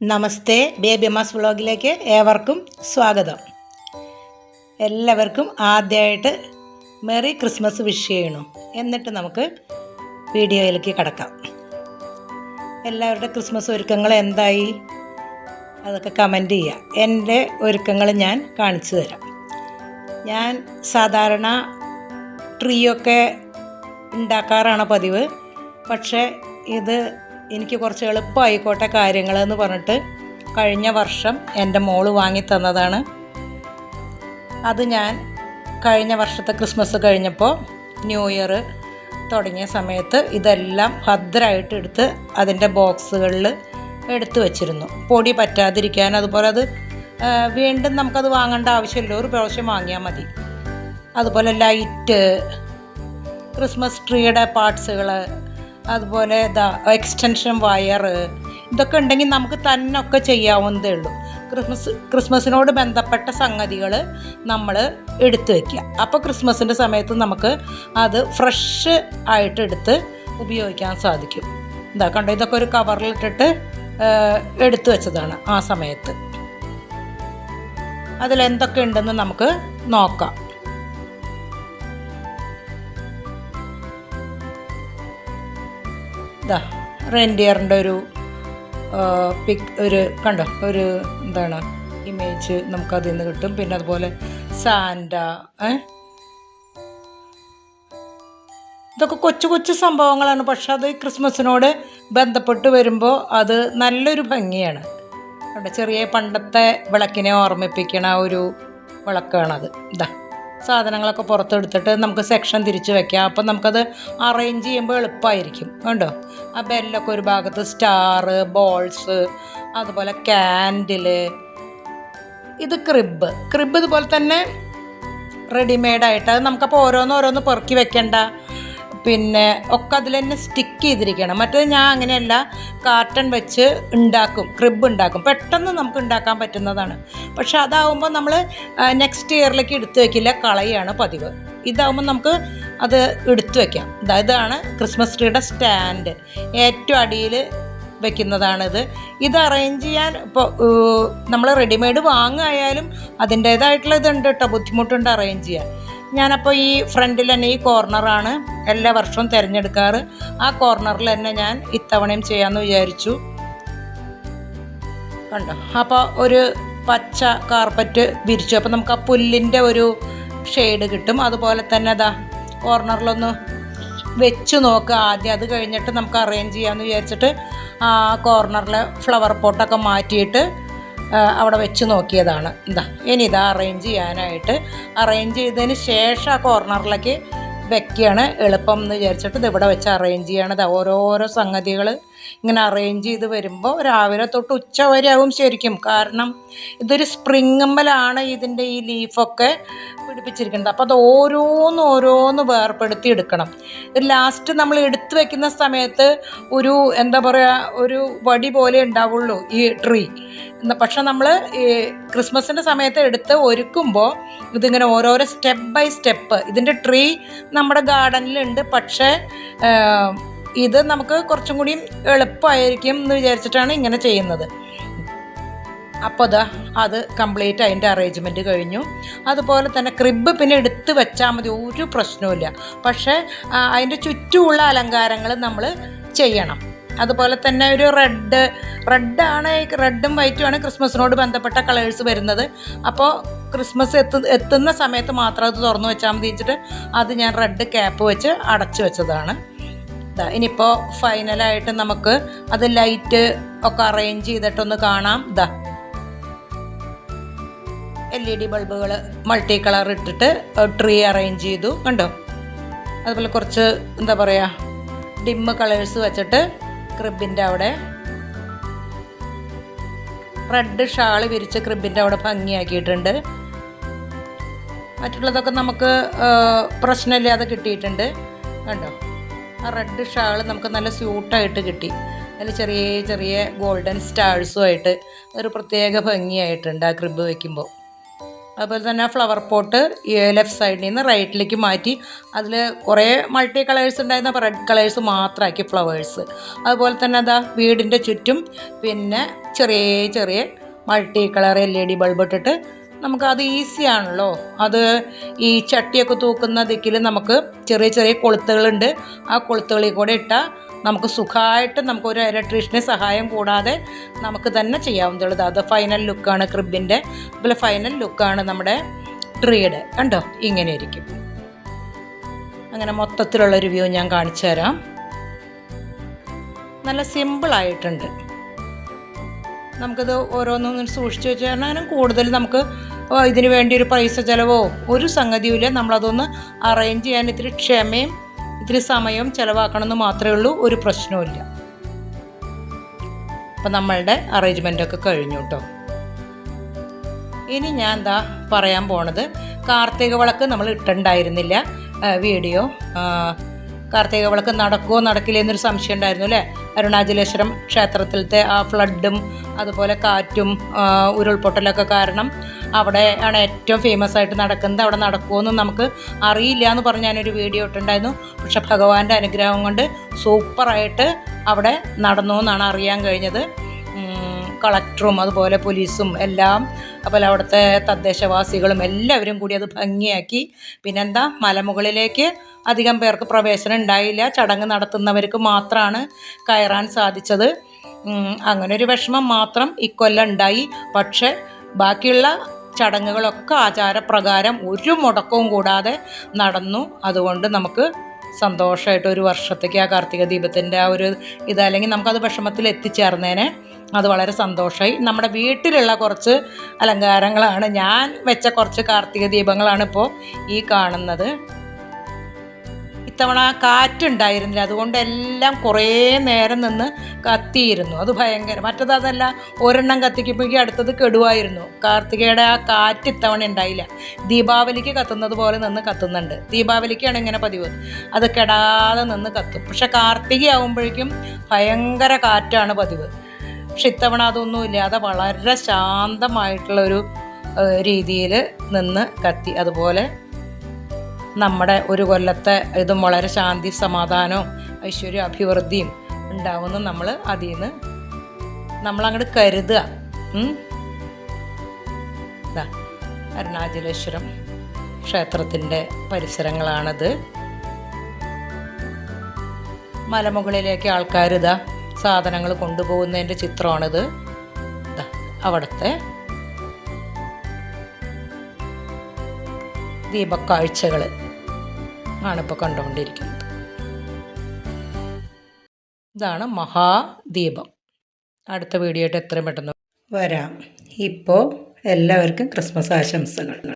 നമസ്തേ baby Amma's വ്ളോഗിലേക്ക് ഏവർക്കും സ്വാഗതം. എല്ലാവർക്കും ആദ്യമായിട്ട് മെറി ക്രിസ്മസ് വിഷ് ചെയ്യണു. എന്നിട്ട് നമുക്ക് വീഡിയോയിലേക്ക് കടക്കാം. എല്ലാവരുടെ ക്രിസ്മസ് ഒരുക്കങ്ങൾ എന്തായി? അതൊക്കെ കമന്റ് ചെയ്യുക എന്റെ ഒരുക്കങ്ങൾ ഞാൻ കാണിച്ചു തരാം. ഞാൻ സാധാരണ ട്രീയൊക്കെ ഉണ്ടാക്കാറാണ് പതിവ്. പക്ഷേ ഇത് എനിക്ക് കുറച്ച് എളുപ്പമായിക്കോട്ടെ കാര്യങ്ങൾ എന്ന് പറഞ്ഞിട്ട് കഴിഞ്ഞ വർഷം എന്റെ മോൾ വാങ്ങി തന്നതാണ്. അത് ഞാൻ കഴിഞ്ഞ വർഷത്തെ ക്രിസ്മസ് കഴിഞ്ഞപ്പോൾ ന്യൂ ഇയർ തുടങ്ങിയ സമയത്ത് ഇതെല്ലാം ഭദ്രമായിട്ട് എടുത്ത് അതിന്റെ ബോക്സുകളിൽ എടുത്തു വച്ചിരുന്നു. പൊടി പറ്റാതിരിക്കാൻ അതുപോലെ അത് വീണ്ടും നമുക്കത് വാങ്ങേണ്ട ആവശ്യമില്ല. ഒരു പ്രാവശ്യം വാങ്ങിയാൽ മതി. അതുപോലെ ലൈറ്റ് ക്രിസ്മസ് ട്രീയുടെ പാർട്സുകൾ അതുപോലെ എക്സ്റ്റൻഷൻ വയർ ഇതൊക്കെ ഉണ്ടെങ്കിൽ നമുക്ക് തന്നെ ഒക്കെ ചെയ്യാവുന്നതേ ഉള്ളൂ. ക്രിസ്മസ് ക്രിസ്മസിനോട് ബന്ധപ്പെട്ട സംഗതികൾ നമ്മൾ എടുത്തു വയ്ക്കുക അപ്പോൾ ക്രിസ്മസിന്റെ സമയത്ത് നമുക്ക് അത് ഫ്രഷ് ആയിട്ട് എടുത്ത് ഉപയോഗിക്കാൻ സാധിക്കും. ഇതാ കണ്ടോ? ഇതൊക്കെ ഒരു കവറിലിട്ടിട്ട് എടുത്തു വെച്ചതാണ് ആ സമയത്ത്. അതിലെന്തൊക്കെ ഉണ്ടെന്ന് നമുക്ക് നോക്കാം. ഇതാ റെൻഡിയറിന്റെ ഒരു പിക് ഒരു കണ്ടോ ഒരു എന്താണ് ഇമേജ് നമുക്കതിൽ നിന്ന് കിട്ടും. പിന്നെ അതുപോലെ സാൻഡ ഏ? ഇതൊക്കെ കൊച്ചു കൊച്ചു സംഭവങ്ങളാണ്. പക്ഷെ അത് ക്രിസ്മസിനോട് ബന്ധപ്പെട്ട് വരുമ്പോൾ അത് നല്ലൊരു ഭംഗിയാണ്. അവിടെ ചെറിയ പണ്ടത്തെ വിളക്കിനെ ഓർമ്മിപ്പിക്കണ ഒരു വിളക്കാണത്. ഇതാ സാധനങ്ങളൊക്കെ പുറത്തെടുത്തിട്ട് നമുക്ക് സെക്ഷൻ തിരിച്ച് വെക്കാം. അപ്പം നമുക്കത് അറേഞ്ച് ചെയ്യുമ്പോൾ എളുപ്പമായിരിക്കും. കണ്ടോ? ആ ബെല്ലൊക്കെ ഒരു ഭാഗത്ത് സ്റ്റാർ ബോൾസ് അതുപോലെ ക്യാൻഡിൽ ഇത് ക്രിബ് ക്രിബ് ഇതുപോലെ തന്നെ റെഡിമെയ്ഡായിട്ട് അത് നമുക്കപ്പോൾ ഓരോന്ന് ഓരോന്ന് പെറുക്കി വെക്കണ്ട. പിന്നെ ഒക്കെ അതിൽ തന്നെ സ്റ്റിക്ക് ചെയ്തിരിക്കണം മറ്റേത് ഞാൻ അങ്ങനെയല്ല കാർട്ടൺ വെച്ച് ഉണ്ടാക്കും ക്രിബ് ഉണ്ടാക്കും. പെട്ടെന്ന് നമുക്ക് ഉണ്ടാക്കാൻ പറ്റുന്നതാണ്. പക്ഷെ അതാവുമ്പോൾ നമ്മൾ നെക്സ്റ്റ് ഇയറിലേക്ക് എടുത്തു വയ്ക്കില്ല കളയാണ് പതിവ്. ഇതാവുമ്പോൾ നമുക്ക് അത് എടുത്തു വയ്ക്കാം ഇതാ ഇതാണ് ക്രിസ്മസ് ട്രീയുടെ സ്റ്റാൻഡ് ഏറ്റവും അടിയിൽ വെക്കുന്നതാണിത്. ഇത് അറേഞ്ച് ചെയ്യാൻ ഇപ്പോൾ നമ്മൾ റെഡിമെയ്ഡ് വാങ്ങായാലും അതിന്റേതായിട്ടുള്ള ഇതുണ്ട് കേട്ടോ ബുദ്ധിമുട്ടുണ്ട് അറേഞ്ച് ചെയ്യാൻ. ഞാനപ്പോൾ ഈ ഫ്രണ്ടിൽ തന്നെ ഈ കോർണറാണ് എല്ലാ വർഷവും തിരഞ്ഞെടുക്കാറ്. ആ കോർണറിൽ തന്നെ ഞാൻ ഇത്തവണയും ചെയ്യാമെന്ന് വിചാരിച്ചു. കണ്ടോ? അപ്പോൾ ഒരു പച്ച കാർപ്പറ്റ് വിരിച്ചു. അപ്പോൾ നമുക്ക് ആ പുല്ലിന്റെ ഒരു ഷെയ്ഡ് കിട്ടും. അതുപോലെ തന്നെ അതാ കോർണറിലൊന്ന് വെച്ച് നോക്കുക ആദ്യം. അത് കഴിഞ്ഞിട്ട് നമുക്ക് അറേഞ്ച് ചെയ്യാമെന്ന് വിചാരിച്ചിട്ട് ആ കോർണറിലെ ഫ്ലവർ പോട്ടൊക്കെ മാറ്റിയിട്ട് അവിടെ വെച്ച് നോക്കിയതാണ്. എന്താ ഇനി ഇത് അറേഞ്ച് ചെയ്യാനായിട്ട് അറേഞ്ച് ചെയ്തതിന് ശേഷം ആ കോർണറിലേക്ക് വെക്കുകയാണ്. എളുപ്പം എന്ന് വിചാരിച്ചിട്ട് ഇത് ഇവിടെ വെച്ച് അറേഞ്ച് ചെയ്യണത് ഓരോരോ സംഗതികൾ ഇങ്ങനെ അറേഞ്ച് ചെയ്ത് വരുമ്പോൾ രാവിലെ തൊട്ട് ഉച്ച വരെ ആവും ശരിക്കും. കാരണം ഇതൊരു സ്പ്രിങ്ങമ്മലാണ് ഇതിന്റെ ഈ ലീഫൊക്കെ പിടിപ്പിച്ചിരിക്കുന്നത്. അപ്പോൾ അത് ഓരോന്ന് ഓരോന്ന് വേർപ്പെടുത്തി എടുക്കണം. ഇത് ലാസ്റ്റ് നമ്മൾ എടുത്തു വെക്കുന്ന സമയത്ത് ഒരു എന്താ പറയുക ഒരു വടി പോലെ ഉണ്ടാവുള്ളൂ ഈ ട്രീ പക്ഷെ നമ്മൾ ഈ ക്രിസ്മസിന്റെ സമയത്ത് എടുത്ത് ഒരുക്കുമ്പോൾ ഇതിങ്ങനെ ഓരോരോ സ്റ്റെപ്പ് ബൈ സ്റ്റെപ്പ് ഇതിന്റെ ട്രീ നമ്മുടെ ഗാർഡനിലുണ്ട് പക്ഷേ ഇത് നമുക്ക് കുറച്ചും കൂടി എളുപ്പമായിരിക്കും എന്ന് വിചാരിച്ചിട്ടാണ് ഇങ്ങനെ ചെയ്യുന്നത്. അപ്പോൾ അതാ അത് കംപ്ലീറ്റ് അതിന്റെ അറേഞ്ച്മെന്റ് കഴിഞ്ഞു. അതുപോലെ തന്നെ ക്രിബ് പിന്നെ എടുത്ത് വെച്ചാൽ മതി ഒരു പ്രശ്നവുമില്ല. പക്ഷേ അതിന്റെ ചുറ്റുമുള്ള അലങ്കാരങ്ങൾ നമ്മൾ ചെയ്യണം. അതുപോലെ തന്നെ ഒരു റെഡ് റെഡാണ് റെഡും വൈറ്റുമാണ് ക്രിസ്മസിനോട് ബന്ധപ്പെട്ട കളേഴ്സ് വരുന്നത്. അപ്പോൾ ക്രിസ്മസ് എത്തു എത്തുന്ന സമയത്ത് മാത്രം അത് തുറന്നു വെച്ചാൽ മതി വെച്ചിട്ട് അത് ഞാൻ റെഡ് ക്യാപ്പ് വെച്ച് അടച്ചു വെച്ചതാണ്. ഇനിയിപ്പോൾ ഫൈനലായിട്ട് നമുക്ക് അത് ലൈറ്റ് ഒക്കെ അറേഞ്ച് ചെയ്തിട്ടൊന്ന് കാണാം. ഇതാ എൽ ഇ ഡി ബൾബുകൾ മൾട്ടി കളർ ഇട്ടിട്ട് ട്രീ അറേഞ്ച് ചെയ്തു. കണ്ടോ? അതുപോലെ കുറച്ച് എന്താ പറയുക ഡിമ്മ് കളേഴ്സ് വെച്ചിട്ട് ക്രിബിന്റെ അവിടെ റെഡ് ഷാൾ വിരിച്ച് ക്രിബിന്റെ അവിടെ ഭംഗിയാക്കിയിട്ടുണ്ട്. മറ്റുള്ളതൊക്കെ നമുക്ക് പ്രശ്നമില്ലാതെ കിട്ടിയിട്ടുണ്ട്. കണ്ടോ? റെഡ് ഷാൾ നമുക്ക് നല്ല സ്യൂട്ടായിട്ട് കിട്ടി. അതിൽ ചെറിയ ചെറിയ ഗോൾഡൻ സ്റ്റാഴ്സുമായിട്ട് ഒരു പ്രത്യേക ഭംഗിയായിട്ടുണ്ട് ആ ക്രിബ് വയ്ക്കുമ്പോൾ അതുപോലെ തന്നെ ആ ഫ്ലവർ പോട്ട് ലെഫ്റ്റ് സൈഡിൽ നിന്ന് റൈറ്റിലേക്ക് മാറ്റി അതിൽ കുറേ മൾട്ടി കളേഴ്സ് ഉണ്ടായിരുന്ന. റെഡ് കളേഴ്സ് മാത്രമാക്കി ഫ്ലവേഴ്സ്. അതുപോലെ തന്നെ അതാ വീടിന്റെ ചുറ്റും പിന്നെ ചെറിയ ചെറിയ multi colour L E D bulb ഇട്ടിട്ട് നമുക്കത് ഈസിയാണല്ലോ. അത് ഈ ചട്ടിയൊക്കെ തൂക്കുന്ന ദിക്കിൽ നമുക്ക് ചെറിയ ചെറിയ കൊളുത്തുകളുണ്ട്. ആ കൊളുത്തുകളിൽ കൂടെ ഇട്ടാൽ നമുക്ക് സുഖമായിട്ട് നമുക്ക് ഒരു ഇലക്ട്രീഷ്യനെ സഹായം കൂടാതെ നമുക്ക് തന്നെ ചെയ്യാവുന്നതുള്ളത് അത് ഫൈനൽ ലുക്കാണ് ക്രിബിന്റെ. അതുപോലെ ഫൈനൽ ലുക്കാണ് നമ്മുടെ ട്രീയുടെ കണ്ടോ? ഇങ്ങനെ ഇരിക്കും അങ്ങനെ മൊത്തത്തിലുള്ള ഒരു വ്യൂ ഞാൻ കാണിച്ചു തരാം നല്ല സിമ്പിളായിട്ടുണ്ട് നമുക്കിത് ഓരോന്നും സൂക്ഷിച്ചു അങ്ങനെ കൂടുതൽ നമുക്ക് ഇതിന് വേണ്ടി ഒരു പൈസ ചിലവോ ഒരു സംഗതിയുമില്ല. നമ്മളതൊന്ന് അറേഞ്ച് ചെയ്യാൻ ഇത്തിരി ക്ഷമയും ഇത്തിരി സമയവും ചിലവാക്കണമെന്ന് മാത്രമേ ഉള്ളൂ. ഒരു പ്രശ്നവുമില്ല. അപ്പം നമ്മളുടെ അറേഞ്ച്മെന്റൊക്കെ കഴിഞ്ഞു കേട്ടോ ഇനി ഞാൻ എന്താ പറയാൻ പോണത് കാർത്തിക വിളക്ക് നമ്മൾ ഇട്ടുണ്ടായിരുന്നില്ല വീഡിയോ കാർത്തിക വിളക്ക് നടക്കുമോ നടക്കില്ല എന്നൊരു സംശയം ഉണ്ടായിരുന്നു അല്ലേ? അരുണാചലേശ്വരം ക്ഷേത്രത്തിലത്തെ ആ ഫ്ലഡും അതുപോലെ കാറ്റും ഉരുൾപൊട്ടലൊക്കെ കാരണം അവിടെ ആണ് ഏറ്റവും ഫേമസ് ആയിട്ട് നടക്കുന്നത്. അവിടെ നടക്കുമോയെന്നും നമുക്ക് അറിയില്ല എന്ന് പറഞ്ഞ് ഞാനൊരു വീഡിയോ ഇട്ടുണ്ടായിരുന്നു പക്ഷെ ഭഗവാന്റെ അനുഗ്രഹം കൊണ്ട് സൂപ്പറായിട്ട് അവിടെ നടന്നു എന്നാണ് അറിയാൻ കഴിഞ്ഞത്. കളക്ടറും അതുപോലെ പോലീസും എല്ലാം അതുപോലെ അവിടുത്തെ തദ്ദേശവാസികളും എല്ലാവരും കൂടി അത് ഭംഗിയാക്കി. പിന്നെന്താ മലമുകളിലേക്ക് അധികം പേർക്ക് പ്രവേശനം ഉണ്ടായില്ല. ചടങ്ങ് നടത്തുന്നവർക്ക് മാത്രമാണ് കയറാൻ സാധിച്ചത്. അങ്ങനെ ഒരു വിഷമം മാത്രം ഇക്കൊല്ലം ഉണ്ടായി. പക്ഷേ ബാക്കിയുള്ള ചടങ്ങുകളൊക്കെ ആചാരപ്രകാരം ഒരു മുടക്കവും കൂടാതെ നടന്നു. അതുകൊണ്ട് നമുക്ക് സന്തോഷമായിട്ട് ഒരു വർഷത്തേക്ക് ആ കാർത്തിക ദീപത്തിന്റെ ആ ഒരു ഇത് അല്ലെങ്കിൽ നമുക്കത് വിഷമത്തിൽ എത്തിച്ചേർന്നേനെ അത് വളരെ സന്തോഷമായി നമ്മുടെ വീട്ടിലുള്ള കുറച്ച് അലങ്കാരങ്ങളാണ്. ഞാൻ വെച്ച കുറച്ച് കാർത്തിക ദീപങ്ങളാണ് ഇപ്പോൾ ഈ കാണുന്നത്. ഇത്തവണ കാറ്റുണ്ടായിരുന്നില്ല. അതുകൊണ്ട് എല്ലാം കുറേ നേരം നിന്ന് കത്തിയിരുന്നു. അത് ഭയങ്കര മറ്റത് അതല്ല ഒരെണ്ണം കത്തിക്കുമ്പോഴേക്കും അടുത്തത് കെടുവായിരുന്നു. കാർത്തികയുടെ ആ കാറ്റ് ഇത്തവണ ഉണ്ടായില്ല. ദീപാവലിക്ക് കത്തുന്നത് പോലെ നിന്ന് കത്തുന്നുണ്ട്. ദീപാവലിക്കാണ് ഇങ്ങനെ പതിവ്. അത് കെടാതെ നിന്ന് കത്തും. പക്ഷെ കാർത്തിക ആകുമ്പോഴേക്കും ഭയങ്കര കാറ്റാണ് പതിവ്. പക്ഷെ ഇത്തവണ അതൊന്നും ഇല്ലാതെ വളരെ ശാന്തമായിട്ടുള്ള ഒരു രീതിയിൽ നിന്ന് കത്തി. അതുപോലെ നമ്മുടെ ഒരു കൊല്ലത്തെ ഇതും വളരെ ശാന്തി സമാധാനവും ഐശ്വര്യ അഭിവൃദ്ധിയും ഉണ്ടാവുമെന്ന് നമ്മൾ അതിൽ നിന്ന് നമ്മളങ്ങോട്ട് കരുതുക അരുണാചലേശ്വരം ക്ഷേത്രത്തിന്റെ പരിസരങ്ങളാണത്. മലമുകളിലേക്ക് ആൾക്കാർ ഇതാ സാധനങ്ങൾ കൊണ്ടുപോകുന്നതിന്റെ ചിത്രമാണിത്. അവിടുത്തെ ദീപക്കാഴ്ചകൾ ആണിപ്പോൾ കണ്ടുകൊണ്ടിരിക്കുന്നത്. ഇതാണ് മഹാദീപം. അടുത്ത വീഡിയോ ആയിട്ട് എത്രയും പെട്ടെന്ന് വരാം. ഇപ്പോൾ എല്ലാവർക്കും ക്രിസ്മസ് ആശംസകൾ.